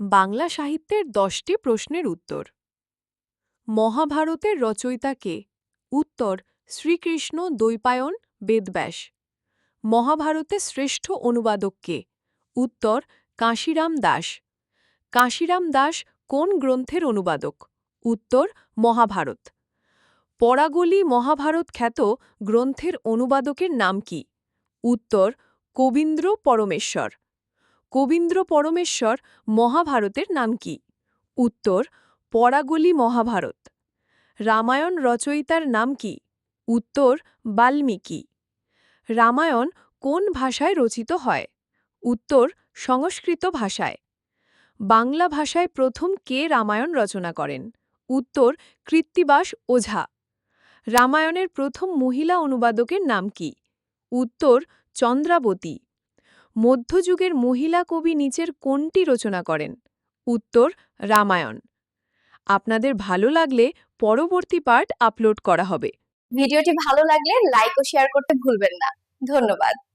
বাংলা সাহিত্যের দশটি প্রশ্নের উত্তর। মহাভারতের রচয়িতা কে? উত্তর, শ্রীকৃষ্ণ দ্বৈপায়ন বেদব্যাস। মহাভারতের শ্রেষ্ঠ অনুবাদক কে? উত্তর, কাশিরাম দাস। কাশিরাম দাস কোন গ্রন্থের অনুবাদক? উত্তর, মহাভারত। পরাগলি মহাভারত খ্যাত গ্রন্থের অনুবাদকের নাম কি? উত্তর, কবীন্দ্র পরমেশ্বর। কবীন্দ্র পরমেশ্বর মহাভারতের নাম কি? উত্তর, পরাগলি মহাভারত। রামায়ণ রচয়িতার নাম কি? উত্তর, বাল্মীকি। রামায়ণ কোন ভাষায় রচিত হয়? উত্তর, সংস্কৃত ভাষায়। বাংলা ভাষায় প্রথম কে রামায়ণ রচনা করেন? উত্তর, কৃত্তিবাস ওঝা। রামায়ণের প্রথম মহিলা অনুবাদকের নাম কি? উত্তর, চন্দ্রাবতী। মধ্যযুগের মহিলা কবি নিচের কোনটি রচনা করেন? উত্তর, রামায়ণ। আপনাদের ভালো লাগলে পরবর্তী পার্ট আপলোড করা হবে। ভিডিওটি ভালো লাগলে লাইক ও শেয়ার করতে ভুলবেন না। ধন্যবাদ।